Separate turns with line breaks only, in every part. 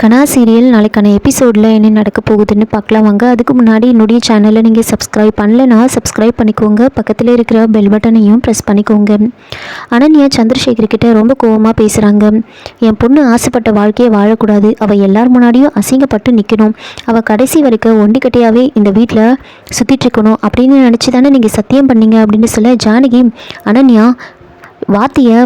கனா serial நாளைக்கான எபிசோடில் என்ன நடக்க போகுதுன்னு பார்க்கலாம் வாங்க. அதுக்கு முன்னாடி என்னுடைய சேனலை நீங்கள் சப்ஸ்கிரைப் பண்ணலைன்னா சப்ஸ்கிரைப் பண்ணிக்கோங்க. பக்கத்தில் இருக்கிற பெல் பட்டனையும் ப்ரெஸ் பண்ணிக்கோங்க. அனன்யா சந்திரசேகர் கிட்ட ரொம்ப கோவமாக பேசுகிறாங்க என் பொண்ணு ஆசைப்பட்ட வாழ்க்கையை வாழக்கூடாது. அவள் எல்லார் முன்னாடியும் அசிங்கப்பட்டு நிற்கணும் அவள் கடைசி வரைக்கும் ஒண்டிக்கட்டையாகவே இந்த வீட்டில் சுற்றிட்டு இருக்கணும் அப்படின்னு நினச்சி தானே நீங்கள் சத்தியம் பண்ணீங்க அப்படின்னு சொல்ல ஜானகி அனன்யா வார்த்தையை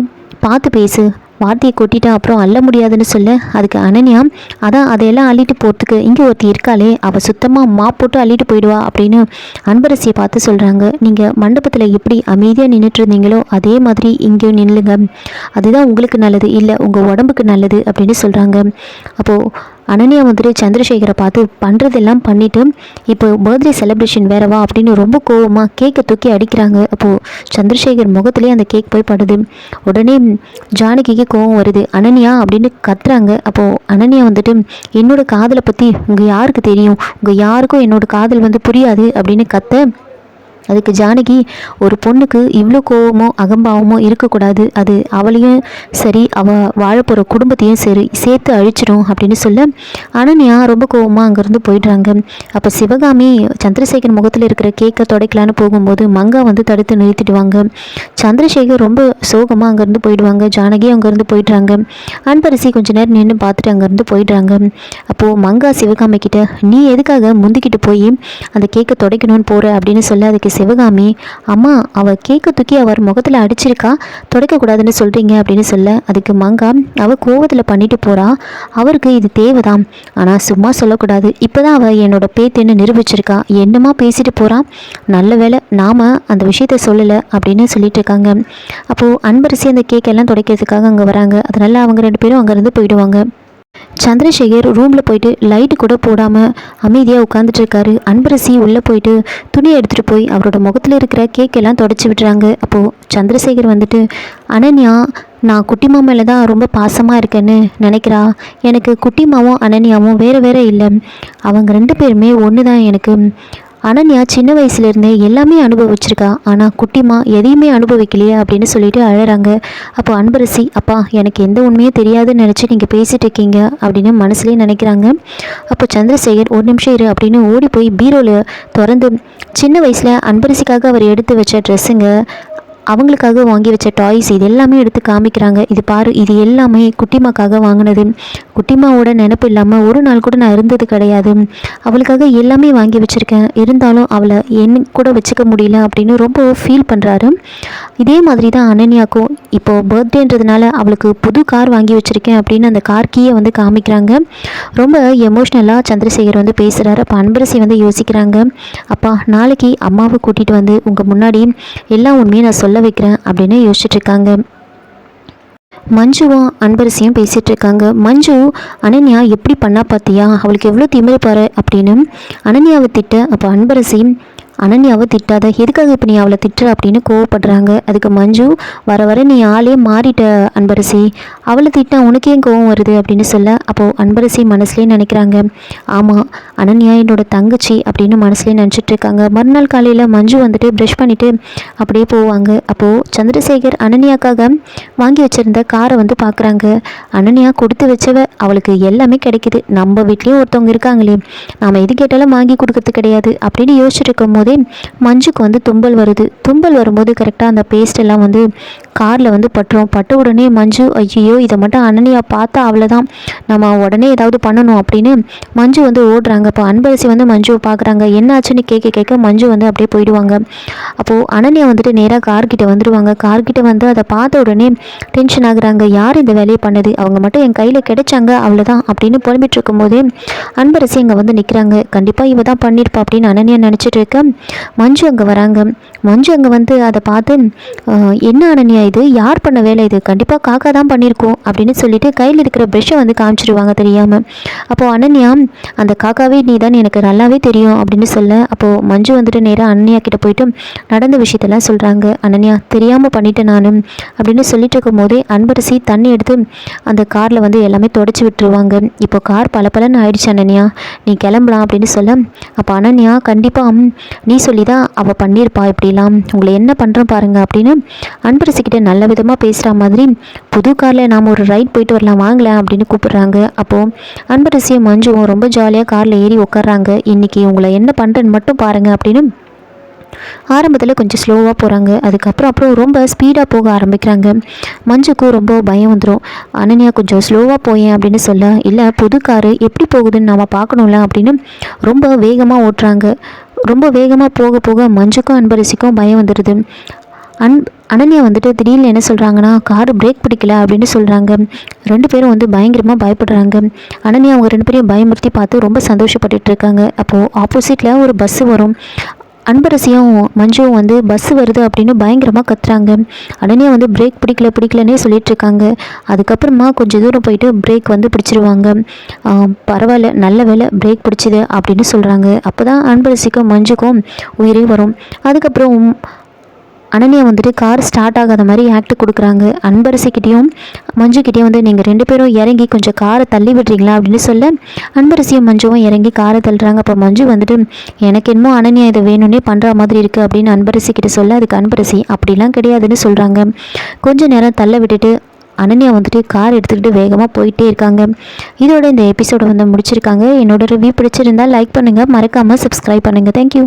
பார்த்து பேசு. வார்த்தையை கொட்டிட்டா அப்புறம் அள்ள முடியாதுன்னு சொல்ல. அதுக்கு அனன்யா அதான் அதையெல்லாம் அள்ளிட்டு போகிறதுக்கு இங்கே ஒருத்தி இருக்காளே. அவள் சுத்தமாக மா போட்டு அள்ளிட்டு போயிடுவா அப்படின்னு அன்பரசியை பார்த்து சொல்கிறாங்க நீங்கள் மண்டபத்தில் எப்படி அமைதியாக நின்றுட்டு இருந்தீங்களோ அதே மாதிரி இங்கேயும் நில்லுங்க. அதுதான் உங்களுக்கு நல்லது. இல்லை உங்கள் உடம்புக்கு நல்லது அப்படின்னு சொல்கிறாங்க அப்போது அனன்யா வந்துட்டு சந்திரசேகரை பார்த்து பண்ணுறதெல்லாம் பண்ணிவிட்டு இப்போ பர்த்டே செலிப்ரேஷன் வேறவா அப்படின்னு ரொம்ப கோவமாக கேக்கை தூக்கி அடிக்கிறாங்க. அப்போது சந்திரசேகர் முகத்துலேயே அந்த கேக் போய் படுது. உடனே ஜானகிக்கு கோவம் வருது. அனன்யா அப்படின்னு கத்துறாங்க. அப்போது அனன்யா வந்துட்டு என்னோடய காதலை பற்றி உங்கள் யாருக்கு தெரியும்? உங்கள் யாருக்கும் என்னோடய காதல் வந்து புரியாது அப்படின்னு கத்த அதுக்கு ஜானகி ஒரு பொண்ணுக்கு இவ்வளோ கோவமோ அகம்பாவமோ இருக்கக்கூடாது. அது அவளையும் சரி அவள் வாழப்போகிற குடும்பத்தையும் சரி சேர்த்து அழிச்சிடும் அப்படின்னு சொல்ல அனன்யா ரொம்ப கோவமாக அங்கேருந்து போயிடுறாங்க. அப்போ சிவகாமி சந்திரசேகர் முகத்தில் இருக்கிற கேக்கை துடைக்கலான்னு போகும்போது மங்கா வந்து தடுத்து நிறுத்திடுவாங்க. சந்திரசேகர் ரொம்ப சோகமாக அங்கேருந்து போயிடுவாங்க. ஜானகி அங்கேருந்து போயிடுறாங்க. அன்பரிசி கொஞ்ச நேரம் நின்று பார்த்துட்டு அங்கேருந்து போயிடுறாங்க. அப்போது மங்கா சிவகாமி கிட்ட நீ எதுக்காக முந்திக்கிட்டு போய் அந்த கேக்கை துடைக்கணும்னு போகிற அப்படின்னு சொல்ல அதுக்கு சிவகாமி அம்மா அவள் கேக்கை தூக்கி அவர் முகத்தில் அடிச்சிருக்கா? துடைக்கக்கூடாதுன்னு சொல்கிறீங்க அப்படின்னு சொல்ல அதுக்கு மங்கா அவள் கோவத்தில் பண்ணிட்டு போகிறா அவருக்கு இது தேவைதான். ஆனால் சும்மா சொல்லக்கூடாது. இப்போ தான் அவள் என்னோட பேத்துன்னு நிரூபிச்சிருக்கா. என்னமா பேசிட்டு போகிறான் நல்ல வேளை நாம் அந்த விஷயத்த சொல்லலை அப்படின்னு சொல்லிட்டு இருக்காங்க. அப்போது அன்பரசி அந்த கேக்கெல்லாம் துடைக்கிறதுக்காக அங்கே வராங்க. அதனால அவங்க ரெண்டு பேரும் அங்கேருந்து போயிடுவாங்க. சந்திரசேகர் ரூமில் போயிட்டு லைட்டு கூட போடாமல் அமைதியாக உட்காந்துட்ருக்காரு அன்பரசி உள்ளே போயிட்டு துணி எடுத்துகிட்டு போய் அவரோட முகத்தில் இருக்கிற கேக்கெல்லாம் தொடச்சி விடுறாங்க அப்போது சந்திரசேகர் வந்துட்டு அனன்யா நான் குட்டிமா மேலே தான் ரொம்ப பாசமாக இருக்கேன்னு நினைக்கிறா. எனக்கு குட்டிமாவும் அனன்யாவும் வேறு வேறு இல்லை. அவங்க ரெண்டு பேருமே ஒன்று தான் எனக்கு. அனன்யா சின்ன வயசுலேருந்தே எல்லாமே அனுபவிச்சிருக்கா. ஆனால் குட்டிமா எதையுமே அனுபவிக்கலையே அப்படின்னு சொல்லிட்டு அழகிறாங்க அப்போ அன்பரசி அப்பா எனக்கு எந்த உண்மையும் தெரியாதுன்னு நினச்சி நீங்கள் பேசிட்டு இருக்கீங்க அப்படின்னு மனசுலேயே நினைக்கிறாங்க. அப்போ சந்திரசேகர் ஒரு நிமிஷம் இரு அப்படின்னு ஓடி போய் பீரோவில் திறந்து சின்ன வயசில் அன்பரசிக்காக அவர் எடுத்து வச்ச ட்ரெஸ்ஸுங்க அவங்களுக்காக வாங்கி வச்ச டாய்ஸ் இது எல்லாமே எடுத்து காமிக்கிறாங்க. இது பாரு இது எல்லாமே குட்டிமாக்காக வாங்கினது. குட்டிமாவோட நினப்பு இல்லாமல் ஒரு நாள் கூட நான் இருந்தது கிடையாது. அவளுக்காக எல்லாமே வாங்கி வச்சுருக்கேன். இருந்தாலும் அவளை என்ன கூட வச்சுக்க முடியல அப்படின்னு ரொம்ப ஃபீல் பண்ணுறாரு இதே மாதிரி தான் அனன்யாக்கும் இப்போது பர்த்டேன்றதுனால அவளுக்கு புது கார் வாங்கி வச்சுருக்கேன் அப்படின்னு அந்த கார் கீயை வந்து காமிக்கிறாங்க. ரொம்ப எமோஷ்னலாக சந்திரசேகர் வந்து பேசுகிறாரு அப்போ அன்பரசி வந்து யோசிக்கிறாங்க. அப்பா நாளைக்கு அம்மாவை கூட்டிகிட்டு வந்து உங்கள் முன்னாடி எல்லா உண்மையும் நான் சொல்ல வைக்கிறேன் அப்படின்னு யோசிச்சுட்டு இருக்காங்க மஞ்சுவும் அன்பரசியும் பேசிகிட்டு இருக்காங்க மஞ்சு அனன்யா எப்படி பண்ணா பார்த்தியா அவளுக்கு எவ்வளோ திமிருப்பாரு அப்படின்னு அனன்யாவை திட்ட அப்போ அன்பரசி அனன்யாவை திட்டாத எதுக்காக இப்போ நீ அவளை திட்டுற அப்படின்னு கோவப்படுறாங்க. அதுக்கு மஞ்சு வர வர நீ ஆளே மாறிட்ட அன்பரசி. அவளை திட்டா உனக்கு ஏன் கோவம் வருது அப்படின்னு சொல்ல அப்போது அன்பரசி மனசுலேயே நினைக்கிறாங்க. ஆமாம் அனன்யா என்னோட தங்கச்சி அப்படின்னு மனசுலேயே நினச்சிட்டு இருக்காங்க. மறுநாள் காலையில் மஞ்சு வந்துட்டு ப்ரஷ் பண்ணிவிட்டு அப்படியே போவாங்க. அப்போது சந்திரசேகர் அனன்யாக்காக வாங்கி வச்சிருந்த காரை வந்து பார்க்குறாங்க அனன்யா கொடுத்து வச்சவ அவளுக்கு எல்லாமே கிடைக்குது. நம்ம வீட்லேயும் ஒருத்தவங்க இருக்காங்களே. நாம் எது கேட்டாலும் வாங்கி கொடுக்கறது கிடையாது அப்படின்னு யோசிச்சுட்டு இருக்கும் போதே மஞ்சுக்கு வந்து தும்பல் வருது. தும்பல் வரும்போது கரெக்டாக அந்த பேஸ்ட் எல்லாம் வந்து காரில் வந்து பட்டுரும். பட்ட உடனே மஞ்சு ஐயோ இதை மட்டும் அனனியா பார்த்தா அவ்வளோதான் நம்ம உடனே ஏதாவது பண்ணணும் அப்படின்னு மஞ்சு வந்து ஓடுறாங்க. இப்போ அன்பரசி வந்து மஞ்சுவை பார்க்குறாங்க. என்ன ஆச்சுன்னு கேட்க கேட்க மஞ்சு வந்து அப்படியே போயிடுவாங்க. அப்போது அனன்யா வந்துட்டு நேராக கார்கிட்ட வந்துடுவாங்க கார்கிட்ட வந்து அதை பார்த்த உடனே டென்ஷன் ஆகுறாங்க. யார் இந்த வேலையை பண்ணது? அவங்க மட்டும் என் கையில் கிடைச்சாங்க. அவ்வளோதான் அப்படின்னு புலம்பிட்டு இருக்கும்போதே அன்பரசி இங்கே வந்து நிற்கிறாங்க கண்டிப்பாக இவ தான் பண்ணியிருப்பா அப்படின்னு அனன்யா நினச்சிட்டு இருக்க மஞ்சு அங்கே வராங்க. மஞ்சு அங்கே வந்து அதை பார்த்து என்ன அனன்யா இது? யார் பண்ண வேலை இது? கண்டிப்பாக காக்கா தான் பண்ணியிருக்கோம் அப்படின்னு சொல்லிட்டு கையில் இருக்கிற ப்ரெஷ்ஷை வந்து காமிச்சிடுவாங்க தெரியாமல் அப்போது அனன்யா அந்த காக்காவே நீ தான் எனக்கு நல்லாவே தெரியும் அப்படின்னு சொல்ல அப்போது மஞ்சு வந்துட்டு நேராக அனன்யா கிட்ட போயிட்டு நடந்த விஷயத்தெல்லாம் சொல்கிறாங்க அனன்யா தெரியாமல் பண்ணிட்டேன் நானும் அப்படின்னு சொல்லிட்டு இருக்கும் போதே அன்பரசி தண்ணி எடுத்து அந்த காரில் வந்து எல்லாமே தொடச்சி விட்டுருவாங்க. இப்போ கார் பல பலன்னு ஆயிடுச்சு அனன்யா. நீ கிளம்பலாம் அப்படின்னு சொல்ல அப்போ அனன்யா கண்டிப்பாக நீ சொல்லி தான் அவள் பண்ணியிருப்பா இப்படிலாம். உங்களை என்ன பண்ணுறோம் பாருங்க அப்படின்னு அன்பரசிக்கிட்ட நல்ல விதமாக பேசுகிற மாதிரி புது காரில் நாம் ஒரு ரைட் போயிட்டு வரலாம் வாங்கலாம் அப்படின்னு கூப்பிட்றாங்க. அப்போது அன்பரசியும் மஞ்சுவும் ரொம்ப ஜாலியாக காரில் ஏறி உட்கார்றாங்க. இன்றைக்கி உங்களை என்ன பண்ணுறேன்னு மட்டும் பாருங்கள் அப்படின்னு ஆரம்பத்தில் கொஞ்சம் ஸ்லோவாக போகிறாங்க அதுக்கப்புறம் அப்புறம் ரொம்ப ஸ்பீடாக போக ஆரம்பிக்கிறாங்க. மஞ்சுக்கும் ரொம்ப பயம் வந்துடும் அனன்யா கொஞ்சம் ஸ்லோவாக போயேன் அப்படின்னு சொல்ல இல்லை புது காரு எப்படி போகுதுன்னு நாம் பார்க்கணும்ல அப்படின்னு ரொம்ப வேகமாக ஓட்டுறாங்க. ரொம்ப வேகமாக போக போக மஞ்சுக்கும் அன்பரசிக்கும் பயம் வந்துடுது அன் அனன்யா வந்துட்டு திடீர்னு என்ன சொல்கிறாங்கன்னா கார் பிரேக் பிடிக்கல அப்படின்னு சொல்கிறாங்க ரெண்டு பேரும் வந்து பயங்கரமாக பயப்படுறாங்க. அனன்யா அவங்க ரெண்டு பேரையும் பயமுறுத்தி பார்த்து ரொம்ப சந்தோஷப்பட்டுட்டு இருக்காங்க. அப்போது ஆப்போசிட்டில் ஒரு பஸ்ஸு வரும். அன்பரசியும் மஞ்சுவும் வந்து பஸ் வருது அப்படின்னு பயங்கரமாக கத்துறாங்க. உடனே வந்து பிரேக் பிடிக்கல பிடிக்கலன்னே சொல்லிகிட்ருக்காங்க அதுக்கப்புறமா கொஞ்சம் தூரம் போயிட்டு பிரேக் வந்து பிடிச்சிருவாங்க. பரவாயில்ல நல்ல வேலை பிரேக் பிடிச்சிது அப்படின்னு சொல்கிறாங்க அப்போ தான் அன்பரசிக்கும் மஞ்சுக்கும் உயிரே வரும். அதுக்கப்புறம் அனன்யா வந்துட்டு கார் ஸ்டார்ட் ஆகாத மாதிரி ஆக்ட் கொடுக்குறாங்க. அன்பரசிக்கிட்டேயும் மஞ்சுக்கிட்டேயும் வந்து நீங்கள் ரெண்டு பேரும் இறங்கி கொஞ்சம் காரை தள்ளி விடுறீங்களா அப்படின்னு சொல்ல அன்பரசியும் மஞ்சுவும் இறங்கி காரை தள்ளுறாங்க. அப்போ மஞ்சு வந்துட்டு எனக்கு என்னமோ அனன்யா இதை வேணும்னே பண்ணுற மாதிரி இருக்குது அப்படின்னு அன்பரசி கிட்ட சொல்ல அதுக்கு அன்பரசி அப்படிலாம் கிடையாதுன்னு சொல்கிறாங்க கொஞ்ச நேரம் தள்ள விட்டுட்டு அனன்யா வந்துட்டு கார் எடுத்துக்கிட்டு வேகமாக போயிட்டே இருக்காங்க. இதோட இந்த எபிசோடை வந்து முடிச்சிருக்காங்க. என்னோட ரிவ்யூ பிடிச்சிருந்தா லைக் பண்ணுங்கள் மறக்காமல் சப்ஸ்கிரைப் பண்ணுங்கள் தேங்க்யூ